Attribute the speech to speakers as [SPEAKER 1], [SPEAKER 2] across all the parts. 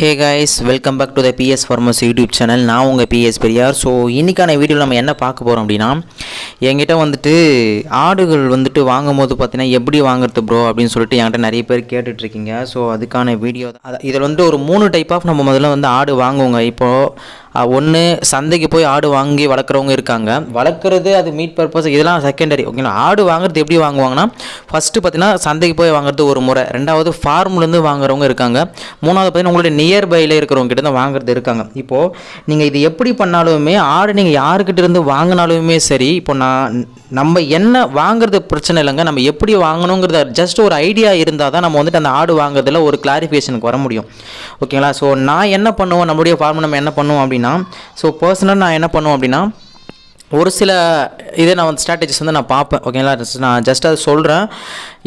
[SPEAKER 1] Hey guys welcome back to the PS farms YouTube channel நான் உங்கள் PS Periyar. So இன்றைக்கான வீடியோவில் நம்ம என்ன பார்க்க போகிறோம் அப்படின்னா என்கிட்ட வந்துட்டு ஆடுகள் வந்துட்டு வாங்கும் போது பார்த்தீங்கன்னா எப்படி வாங்குறது ப்ரோ அப்படின்னு சொல்லிட்டு என்கிட்ட நிறைய பேர் கேட்டுட்ருக்கீங்க. ஸோ அதுக்கான வீடியோ அதை இதில் வந்துட்டு ஒரு மூணு டைப் ஆஃப் நம்ம முதல்ல வந்து ஆடு வாங்குவோங்க. இப்போது ஒன்று சந்தைக்கு போய் ஆடு வாங்கி வளர்க்குறவங்க இருக்காங்க. வளர்க்குறது அது மீட் பர்பஸ் இதெல்லாம் செகண்டரி ஓகேங்களா? ஆடு வாங்குறது எப்படி வாங்குவாங்கன்னா ஃபஸ்ட்டு பார்த்தீங்கன்னா சந்தைக்கு போய் வாங்குறது ஒரு முறை. ரெண்டாவது ஃபார்ம்லேருந்து வாங்குறவங்க இருக்காங்க. மூணாவது பார்த்தீங்கன்னா உங்களுடைய நியர்பையில் இருக்கிறவங்க கிட்ட தான் வாங்குறது இருக்காங்க. இப்போது நீங்கள் இது எப்படி பண்ணாலுமே ஆடு நீங்கள் யாருக்கிட்ட இருந்து வாங்கினாலுமே சரி இப்போ நான் நம்ம என்ன வாங்குறது பிரச்சனை இல்லைங்க. நம்ம எப்படி வாங்கணுங்கிறத ஜஸ்ட் ஒரு ஐடியா இருந்தால் தான் நம்ம வந்துட்டு அந்த ஆடு வாங்குறதுல ஒரு கிளாரிஃபிகேஷனுக்கு வர முடியும். ஓகேங்களா ஸோ நான் என்ன பண்ணுவோம்? நம்மளுடைய ஃபார்ம் நம்ம என்ன பண்ணுவோம் அப்படின்னா ஸோ பர்சனலாக நான் என்ன பண்ணுவோம் அப்படின்னா ஒரு சில இதை நான் வந்து ஸ்ட்ராட்டஜிஸ் வந்து நான் பார்ப்பேன். ஓகேங்களா நான் ஜஸ்ட் அதை சொல்கிறேன்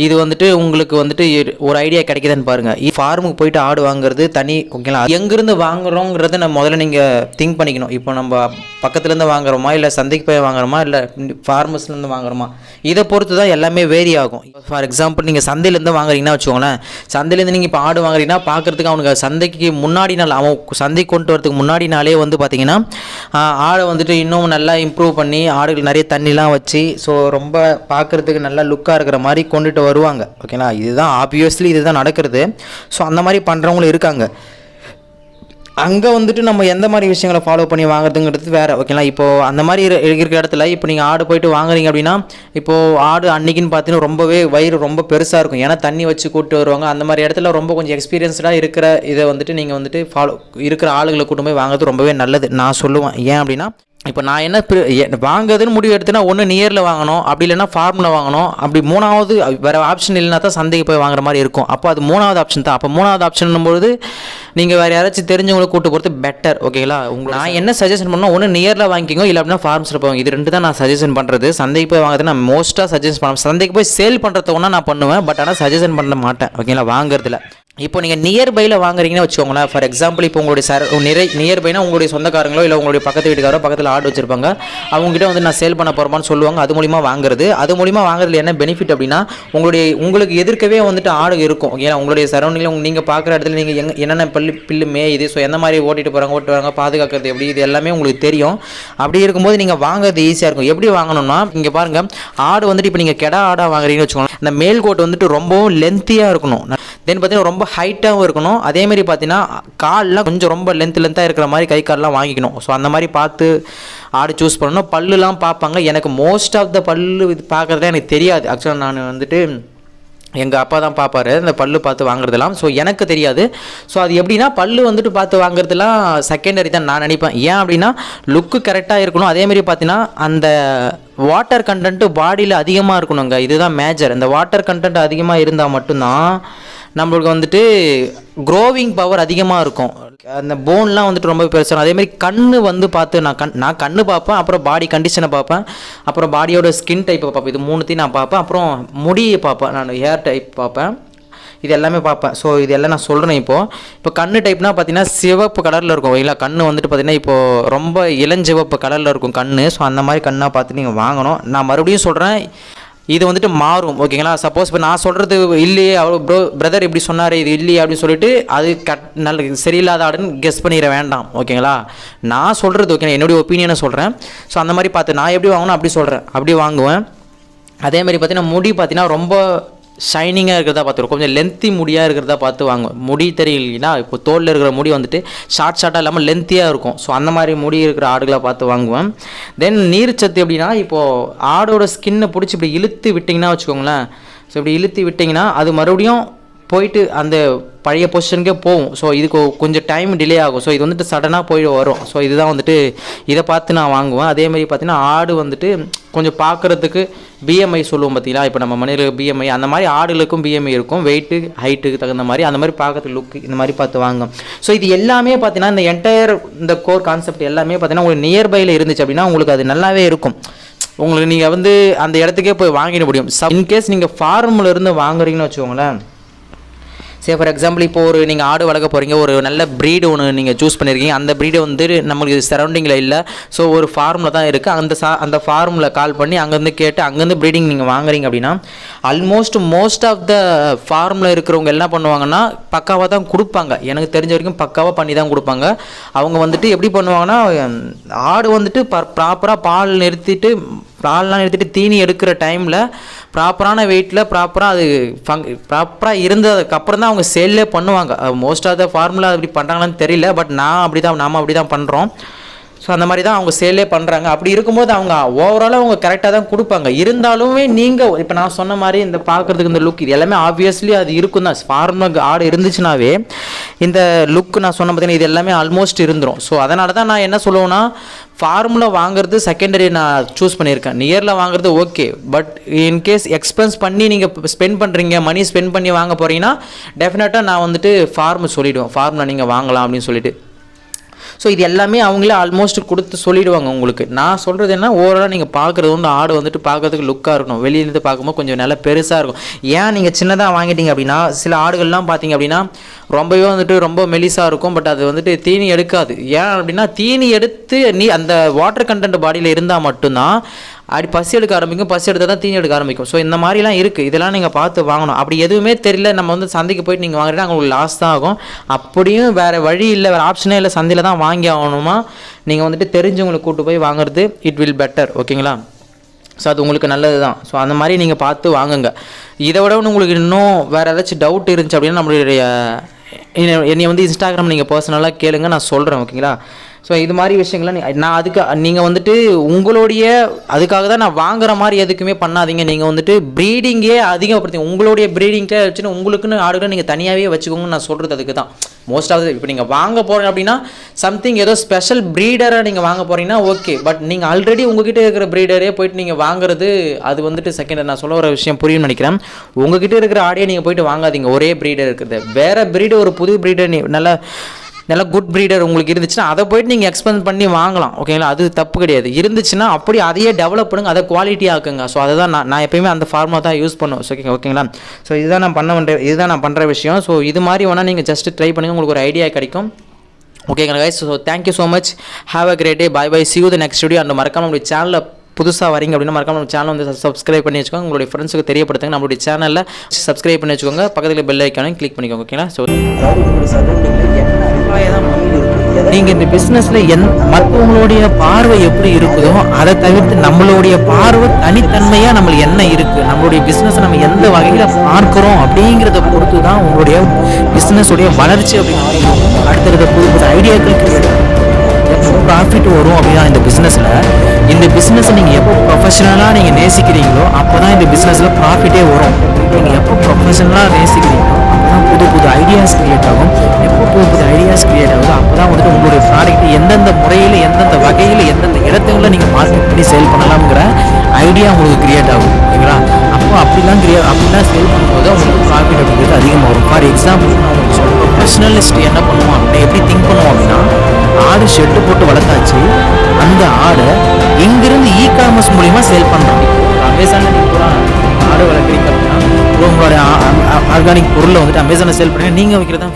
[SPEAKER 1] இது வந்துட்டு உங்களுக்கு வந்துட்டு ஒரு ஐடியா கிடைக்குதுன்னு பாருங்கள் ஃபார்முக்கு போயிட்டு ஆடு வாங்குறது தனி ஓகேங்களா எங்கேருந்து வாங்குறோங்கிறத நம்ம முதல்ல நீங்கள் திங்க் பண்ணிக்கணும். இப்போ நம்ம பக்கத்துலேருந்து வாங்குறோமா இல்லை சந்தைக்கு போய் வாங்குறோமா இல்லை ஃபார்மஸ்லேருந்து வாங்குறோமா? இதை பொறுத்து தான் எல்லாமே வேரி ஆகும். ஃபார் எக்ஸாம்பிள் நீங்கள் சந்தையிலேருந்து வாங்குறீங்கன்னா வச்சுக்கோங்களேன். சந்தையிலேருந்து நீங்கள் இப்போ ஆடு வாங்குறீங்கன்னா பார்க்குறதுக்கு அவனுக்கு சந்தைக்கு முன்னாடி நாள் அவன் சந்தைக்கு கொண்டு வரதுக்கு முன்னாடி நாளே வந்து பார்த்தீங்கன்னா ஆடை வந்துட்டு இன்னும் நல்லா இம்ப்ரூவ் பண்ணி ஆடுகள் நிறைய தண்ணிலாம் வச்சு ஸோ ரொம்ப பார்க்குறதுக்கு நல்லா லுக்காக இருக்கிற மாதிரி கொண்டுட்டு வருவாங்க. ஓகேங்களா இதுதான் ஆப்வியஸ்லி இதுதான் நடக்கிறது. ஸோ அந்த மாதிரி பண்ணுறவங்களும் இருக்காங்க. அங்கே வந்துட்டு நம்ம எந்த மாதிரி விஷயங்களை ஃபாலோ பண்ணி வாங்குறதுங்கிறது வேறு. ஓகேங்களா இப்போது அந்த மாதிரி இரு- இருக்கிற இடத்துல இப்போ நீங்கள் ஆடு போயிட்டு வாங்குறீங்க அப்படின்னா இப்போது ஆடு அன்னைக்குன்னு பார்த்தீங்கன்னா ரொம்பவே வயிறு ரொம்ப பெருசாக இருக்கும். ஏன்னா தண்ணி வச்சு கூப்பிட்டு வருவாங்க. அந்த மாதிரி இடத்துல ரொம்ப கொஞ்சம் எக்ஸ்பீரியன்ஸ்டாக இருக்கிற இதை வந்துட்டு நீங்கள் வந்துட்டு ஃபாலோ இருக்கிற ஆளுகளை கூட்டு போய் வாங்குறது ரொம்பவே நல்லது. நான் சொல்லுவேன். ஏன் அப்படின்னா இப்போ நான் என்ன வாங்குறதுன்னு முடிவு எடுத்தேன்னா ஒன்று நியரில் வாங்கணும் அப்படி இல்லைன்னா ஃபார்மில் வாங்கணும் அப்படி மூணாவது வேறு ஆப்ஷன் இல்லைனா தான் சந்தைக்கு போய் வாங்குற மாதிரி இருக்கும். அப்போ அது மூணாவது ஆப்ஷன் தான். அப்போ மூணாவது ஆப்ஷன் பொழுது நீங்கள் வேறு யாராச்சும் தெரிஞ்சவங்களை கூட்டு போகிறது பெட்டர் ஓகேங்களா உங்களுக்கு நான் என்ன சஜஷன் பண்ணால் ஒன்று நியரில் வாங்கிக்கோங்க இல்லை அப்படின்னா ஃபார்ம்ஸில் போவாங்க இது ரெண்டு தான் நான் சஜஷன் பண்ணுறது சந்தைக்கு போய் வாங்குறது நான் மோஸ்ட்டாக சஜஷன் பண்ண சந்தைக்கு போய் சேல் பண்ணுறத ஒன்றா நான் பண்ணுவேன் பட் ஆனால் சஜஷன் பண்ண மாட்டேன் ஓகேங்களா வாங்குறதுல இப்போ நீங்கள் நியர்பையில் வாங்குறீங்கன்னு வச்சுக்கோங்களேன் ஃபார் எக்ஸாம்பிள் இப்போ உங்களுடைய சர நிறை நியர்பைனா உங்களுடைய சொந்தக்காரங்களோ இல்லை உங்களுடைய பக்கத்து வீட்டுக்காரோ பக்கத்தில் ஆடு வச்சிருப்பாங்க அவங்ககிட்ட வந்து நான் சேல் பண்ண போகிறோமான்னு சொல்லுவாங்க அது மூலிமா வாங்குறது. அது மூலிமா வாங்குறதுல என்ன பெனிஃபிட் அப்படின்னா உங்களுடைய உங்களுக்கு எதிர்க்கவே வந்துட்டு ஆடு இருக்கும். ஏன்னா உங்களுடைய சரௌண்டிங்கில் நீங்கள் பார்க்குற இடத்துல நீங்கள் எங்கே என்னென்ன பல்லு பில்லு மேயுது ஸோ எந்த மாதிரி ஓட்டிட்டு போகிறாங்க ஓட்டு வராங்க பாதுகாக்கிறது எப்படி இது எல்லாமே உங்களுக்கு தெரியும். அப்படி இருக்கும்போது நீங்கள் வாங்குறது ஈஸியாக இருக்கும். எப்படி வாங்கணும்னா இங்கே பாருங்கள் ஆடு வந்துட்டு இப்போ நீங்கள் கெடா ஆடாக வாங்குறீங்கன்னு வச்சுக்கோங்க இந்த மேல் கோட் வந்துட்டு ரொம்பவும் லென்த்தியாக இருக்கணும். தென் பார்த்தீங்கன்னா ரொம்ப ஹைட்டாகவும் இருக்கணும். அதேமாரி பார்த்தீங்கன்னா கால்லாம் கொஞ்சம் ரொம்ப லென்த் லென்த்தாக இருக்கிற மாதிரி கை கால்லாம் வாங்கிக்கணும். ஸோ அந்த மாதிரி பார்த்து ஆடு சூஸ் பண்ணணும். பல்லுலாம் பார்ப்பாங்க. எனக்கு மோஸ்ட் ஆஃப் த பல்லு இது பார்க்குறதே எனக்கு தெரியாது. ஆக்சுவலாக நான் வந்துட்டு எங்கள் அப்பா தான் பார்ப்பாரு. அந்த பல்லு பார்த்து வாங்குறதெல்லாம். ஸோ எனக்கு தெரியாது. ஸோ அது எப்படின்னா பல்லு வந்துட்டு பார்த்து வாங்குறதுலாம் செகண்டரி தான் நான் நினைப்பேன். ஏன் அப்படின்னா லுக்கு கரெக்டாக இருக்கணும். அதேமாரி பார்த்தீங்கன்னா அந்த வாட்டர் கண்டென்ட்டு பாடியில் அதிகமாக இருக்கணுங்க. இதுதான் மேஜர் இந்த வாட்டர் கண்டென்ட் அதிகமாக இருந்தால் மட்டும்தான் நம்மளுக்கு வந்துட்டு க்ரோவிங் பவர் அதிகமாக இருக்கும். அந்த போன்லாம் வந்துட்டு ரொம்ப பெருசாக அதேமாதிரி கண் வந்து பார்த்து நான் கண் நான் கண் பார்ப்பேன் அப்புறம் பாடி கண்டிஷனை பார்ப்பேன் அப்புறம் பாடியோட ஸ்கின் டைப்பை பார்ப்பேன். இது மூணுத்தையும் நான் பார்ப்பேன். அப்புறம் முடியை பார்ப்பேன். நான் ஹேர் டைப் பார்ப்பேன். இது எல்லாமே பார்ப்பேன். ஸோ இது எல்லாம் நான் சொல்கிறேன் இப்போது இப்போ கண் டைப்னா பார்த்தீங்கன்னா சிவப்பு கலரில் இருக்கும். இல்லை கண் வந்துட்டு பார்த்தீங்கன்னா இப்போது ரொம்ப இளஞ்சிவப்பு கலரில் இருக்கும் கண் ஸோ அந்த மாதிரி கண்ணாக பார்த்து நீங்கள் வாங்கணும். நான் மறுபடியும் சொல்கிறேன் இது வந்துட்டு மாறும் ஓகேங்களா சப்போஸ் இப்போ நான் சொல்கிறது இல்லையே அவ்வளோ ப்ரோ பிரதர் இப்படி சொன்னார் இது இல்லையே அப்படின்னு சொல்லிட்டு அது கட் நல்ல சரியில்லாத ஆடுன்னு கெஸ் பண்ணிட வேண்டாம் ஓகேங்களா நான் சொல்கிறது ஓகே என்னுடைய ஒப்பீனியனை சொல்கிறேன் ஸோ அந்த மாதிரி பார்த்து நான் எப்படி வாங்கணும்? அப்படி சொல்கிறேன் அப்படி வாங்குவேன். அதே மாதிரி பார்த்தீங்கன்னா முடி பார்த்தீங்கன்னா ரொம்ப ஷைனிங்காக இருக்கிறதா பார்த்துருவோம் கொஞ்சம் லென்த்தி முடியாக இருக்கிறதா பார்த்து வாங்க முடி தெரியலனா இப்போ தோலில் இருக்கிற முடி வந்துட்டு ஷார்ட் ஷார்ட்டாக இல்லாமல் லென்த்தியாக இருக்கும். ஸோ அந்த மாதிரி முடி இருக்கிற ஆடுகளை பார்த்து வாங்குவேன். தென் நீர்ச்சத்து எப்படின்னா இப்போது ஆடோட ஸ்கின்னை பிடிச்சி இப்படி இழுத்து விட்டிங்கன்னா வச்சுக்கோங்களேன். ஸோ இப்படி இழுத்து விட்டிங்கன்னா அது மறுபடியும் போயிட்டு அந்த பழைய பொசிஷனுக்கே போகும் ஸோ இதுக்கு கொஞ்சம் டைம் டிலே ஆகும். ஸோ இது வந்துட்டு சடனாக போய் வரும். ஸோ இதுதான் வந்துட்டு இதை பார்த்து நான் வாங்குவேன். அதே மாதிரி பார்த்தீங்கன்னா ஆடு வந்துட்டு கொஞ்சம் பார்க்குறதுக்கு பிஎம்ஐ சொல்லுவோம் பார்த்தீங்களா இப்போ நம்ம மனிதர்கள் பிஎம்ஐ அந்த மாதிரி ஆடுகளுக்கும் பிஎம்ஐ இருக்கும். வெயிட்டு ஹைட்டுக்கு தகுந்த மாதிரி அந்த மாதிரி பார்க்கறதுக்கு லுக் இந்த மாதிரி பார்த்து வாங்கும். ஸோ இது எல்லாமே பார்த்தீங்கன்னா இந்த என்டையர் இந்த கோர் கான்செப்ட் எல்லாமே பார்த்தீங்கன்னா உங்களுக்கு நியர்பையில் இருந்துச்சு அப்படின்னா உங்களுக்கு அது நல்லாவே இருக்கும். உங்களுக்கு நீங்கள் வந்து அந்த இடத்துக்கே போய் வாங்கிட முடியும். இன்கேஸ் நீங்கள் ஃபார்மில் இருந்து வாங்குறீங்கன்னு வச்சுக்கோங்களேன் சே ஃபார் எக்ஸாம்பிள் இப்போ ஒரு நீங்கள் ஆடு வளர்க்க போகிறீங்க ஒரு நல்ல ப்ரீடு ஒன்று நீங்கள் சூஸ் பண்ணியிருக்கீங்க அந்த ப்ரீடு வந்து நம்மளுக்கு சரௌண்டிங்கில் இல்லை. ஸோ ஒரு ஃபார்மில் தான் இருக்குது அந்த சா அந்த ஃபார்மில் கால் பண்ணி அங்கேருந்து கேட்டு அங்கேருந்து ப்ரீடிங் நீங்கள் வாங்குறீங்க அப்படின்னா ஆல்மோஸ்ட் மோஸ்ட் ஆஃப் த ஃபார்மில் இருக்கிறவங்க என்ன பண்ணுவாங்கன்னா பக்காவாக தான் கொடுப்பாங்க. எனக்கு தெரிஞ்ச வரைக்கும் பக்காவாக பண்ணி தான் கொடுப்பாங்க. அவங்க வந்துட்டு எப்படி பண்ணுவாங்கன்னா ஆடு வந்துட்டு ப்ராப்பராக பால் நிறுத்திட்டு பால்லாம் நிறுத்திட்டு தீனி எடுக்கிற டைமில் ப்ராப்பரான வெயிட்டில் ப்ராப்பராக அது ஃபங் ப்ராப்பராக இருந்ததுக்கப்புறம் தான் அவங்க சேல்லே பண்ணுவாங்க. மோஸ்ட் ஆஃப் த ஃபார்முலா அப்படி பண்ணுறாங்களான்னு தெரியல பட் நான் அப்படி தான் நாம் அப்படி தான் பண்ணுறோம் ஸோ அந்த மாதிரி தான் அவங்க சேலே பண்ணுறாங்க அப்படி இருக்கும்போது அவங்க ஓவராலாக அவங்க கரெக்டாக தான் கொடுப்பாங்க. இருந்தாலுமே நீங்கள் இப்போ நான் சொன்ன மாதிரி இந்த பார்க்குறதுக்கு இந்த லுக் இது எல்லாமே ஆப்வியஸ்லி அது இருக்கும் தான். ஃபார்மில் ஆடு இருந்துச்சுனாவே இந்த லுக் நான் சொன்ன பார்த்தீங்கன்னா இது எல்லாமே ஆல்மோஸ்ட் இருந்துடும் ஸோ அதனால தான் நான் என்ன சொல்லுவேன்னா ஃபார்முலா வாங்குறது செகண்டரி நான் சூஸ் பண்ணியிருக்கேன். நியரில் வாங்குறது ஓகே பட் இன்கேஸ் எக்ஸ்பென்ஸ் பண்ணி நீங்கள் ஸ்பெண்ட் பண்ணுறீங்க மணி ஸ்பெண்ட் பண்ணி வாங்க போகிறீங்கன்னா டெஃபினட்டாக நான் வந்துட்டு ஃபார்ம் சொல்லிவிடுவேன் ஃபார்மில் நீங்கள் வாங்கலாம் அப்படின்னு சொல்லிட்டு. ஸோ இது எல்லாமே அவங்களே ஆல்மோஸ்ட் கொடுத்து சொல்லிடுவாங்க உங்களுக்கு. நான் சொல்கிறது என்ன? ஓவராலாக நீங்கள் பார்க்குறது வந்து ஆடு வந்துட்டு பார்க்கறதுக்கு லுக்காக இருக்கணும். வெளியிலேருந்து பார்க்கும்போது கொஞ்சம் நல்லா பெருசாக இருக்கும். ஏன் நீங்கள் சின்னதாக வாங்கிட்டீங்க அப்படின்னா சில ஆடுகள்லாம் பார்த்தீங்க அப்படின்னா ரொம்பவே வந்துட்டு ரொம்ப மெலிசாக இருக்கும். பட் அது வந்துட்டு தீனி எடுக்காது. ஏன் அப்படின்னா தீனி எடுத்து நீ அந்த வாட்டர் கண்டென்ட் பாடியில் இருந்தால் மட்டும்தான் அப்படி பசி எடுக்க ஆரம்பிக்கும் பசி எடுத்தால் தான் தீனி எடுக்க ஆரம்பிக்கும். ஸோ இந்த மாதிரிலாம் இருக்குது இதெல்லாம் நீங்கள் பார்த்து வாங்கணும். அப்படி எதுவுமே தெரியல. நம்ம வந்து சந்தைக்கு போயிட்டு நீங்கள் வாங்குறீங்கன்னா உங்களுக்கு லாஸ் தான் ஆகும். அப்படியும் வேறு வழி இல்லை வேறு ஆப்ஷனே இல்லை சந்தையில் தான் வாங்கி ஆகணுமா? நீங்கள் வந்துட்டு தெரிஞ்சவங்களை கூட்டு போய் வாங்குறது இட் வில் பெட்டர் ஓகேங்களா? ஸோ அது உங்களுக்கு நல்லது தான். ஸோ அந்த மாதிரி நீங்கள் பார்த்து வாங்குங்க. இதை விட உங்களுக்கு இன்னும் வேறு ஏதாச்சும் டவுட் இருந்துச்சு அப்படின்னா நம்மளுடைய என்னை வந்து இன்ஸ்டாகிராம் நீங்கள் பர்சனலாக கேளுங்க. நான் சொல்கிறேன் ஓகேங்களா? ஸோ இது மாதிரி விஷயங்கள்லாம் நீ- நான் அதுக்கு நீங்கள் வந்துட்டு உங்களுடைய அதுக்காக தான் நான் வாங்குற மாதிரி எதுக்குமே பண்ணாதீங்க. நீங்கள் வந்துட்டு ப்ரீடிங்கே அதிகப்படுத்தி உங்களுடைய ப்ரீடிங்கிட்ட வச்சுன்னு உங்களுக்குன்னு ஆடுகளை நீங்கள் தனியாகவே வச்சுக்கோங்கன்னு நான் சொல்கிறது அதுக்கு தான். மோஸ்ட் ஆஃப் இப்போ நீங்கள் வாங்க போகிறீங்க அப்படின்னா சம்திங் ஏதோ ஸ்பெஷல் ப்ரீடராக நீங்கள் வாங்க போகிறீங்கன்னா ஓகே பட் நீங்கள் ஆல்ரெடி உங்ககிட்ட இருக்கிற ப்ரீடரே போயிட்டு நீங்கள் வாங்குறது அது வந்துட்டு செகண்ட் நான் சொல்ல வர விஷயம் புரியும்னு நினைக்கிறேன். உங்ககிட்ட இருக்கிற ஆடியை நீங்கள் போயிட்டு வாங்காதீங்க. ஒரே ப்ரீடர் இருக்குது. வேறு ப்ரீடு ஒரு புது ப்ரீடர் நீ நல்லா நல்ல குட் ப்ரீடர் உங்களுக்கு இருந்துச்சுன்னா அதை போயிட்டு நீங்கள் எக்ஸ்பென்ஸ் பண்ணி வாங்கலாம். ஓகேங்களா அது தப்பு கிடையாது. இருந்துச்சுன்னா அப்படி அதையே டெவலப் பண்ணுங்க. அதை குவாலிட்டி ஆக்குங்க ஸோ அதை தான் நான் நான் எப்பயுமே அந்த ஃபார்மாக தான் யூஸ் பண்ணுவேன். ஸோ ஓகே ஓகேங்களா ஸோ இதுதான் நான் பண்ண வேண்டிய இதுதான் நான் பண்ணுற விஷயம். ஸோ இது மாதிரி வேணால் நீங்கள் ஜஸ்ட் ட்ரை பண்ணுங்கள் உங்களுக்கு ஒரு ஐடியா கிடைக்கும். ஓகேங்களா guys so thank you so much have a great day bye bye see you the next video அந்த மறக்காமல் நம்மளுடைய சேனலில் புதுசாக வரீங்க அப்படின்னா மறக்காம நம்ம சேனல் வந்து சப்ஸ்கிரைப் பண்ணி வச்சுக்கோங்க. உங்களுடைய ஃப்ரெண்ட்ஸுக்கு தெரியப்படுத்துங்க. நம்மளுடைய சேனலில் சப்ஸ்கிரைப் பண்ணி வச்சுக்கோங்க. பக்கத்தில் பெல் ஐக்கானையும் கிளிக் பண்ணிக்கோங்க ஓகேங்களா ஸோ நீங்கள் இந்த பிஸ்னஸில் என் மற்றவங்களுடைய பார்வை எப்படி இருக்குதோ அதை தவிர்த்து நம்மளுடைய பார்வை தனித்தன்மையாக நம்மளுக்கு என்ன இருக்குது நம்மளுடைய பிஸ்னஸை நம்ம எந்த வகையில் பார்க்குறோம் அப்படிங்கிறத பொறுத்து தான் உங்களுடைய பிஸ்னஸுடைய வளர்ச்சி அப்படின்னு அடுத்தடுத்த புது புது ஐடியாக்கள் ப்ராஃபிட் வரும் அப்படின்னா இந்த பிஸ்னஸில் இந்த பிஸ்னஸை நீங்கள் எப்போ ப்ரொஃபஷனலாக நீங்கள் நேசிக்கிறீங்களோ அப்போ தான் இந்த பிஸ்னஸில் ப்ராஃபிட்டே வரும். நீங்கள் எப்போ ப்ரொஃபஷனலாக நேசிக்கிறீங்களோ அப்போ தான் புது புது ஐடியாஸ் கிரியேட் ஆகும். எப்போ புது புது ஐடியாஸ் கிரியேட் ஆகுதோ அப்போ தான் வந்துட்டு உங்களுடைய ப்ராடக்ட் எந்தெந்த முறையில் எந்தெந்த வகையில் எந்தெந்த இடத்துல நீங்கள் மார்க்கெட் பண்ணி சேல் பண்ணலாம்ங்கிற ஐடியா உங்களுக்கு கிரியேட் ஆகும். ஓகேங்களா அப்போ அப்படிலாம் க்ரியேட் அப்படிலாம் சேல் பண்ணும்போது உங்களுக்கு ப்ராஃபிட் அப்படிங்கிறது அதிகமாக வரும். ஃபார் எக்ஸாம்பிள் நான் உங்களுக்கு சொல்கிறேன் ப்ரொஃபஷனலிஸ்ட் என்ன பண்ணுவோம் அப்படின்னா எப்படி திங்க் பண்ணுவோம் அப்படின்னா ஆடு ஷெட்டு போட்டு வளர்த்தாச்சு. அந்த ஆடை இங்கிருந்து இ காமர்ஸ் மூலிமா சேல் பண்ணுறோம் அமேசானில் நீங்கள் பூரா ஆடு வளர்க்குறீங்க அப்படின்னா உங்களுடைய ஆர்கானிக் பொருளை வந்துட்டு அமேசானில் சேல் பண்ணுங்க நீங்கள் வைக்கிறதா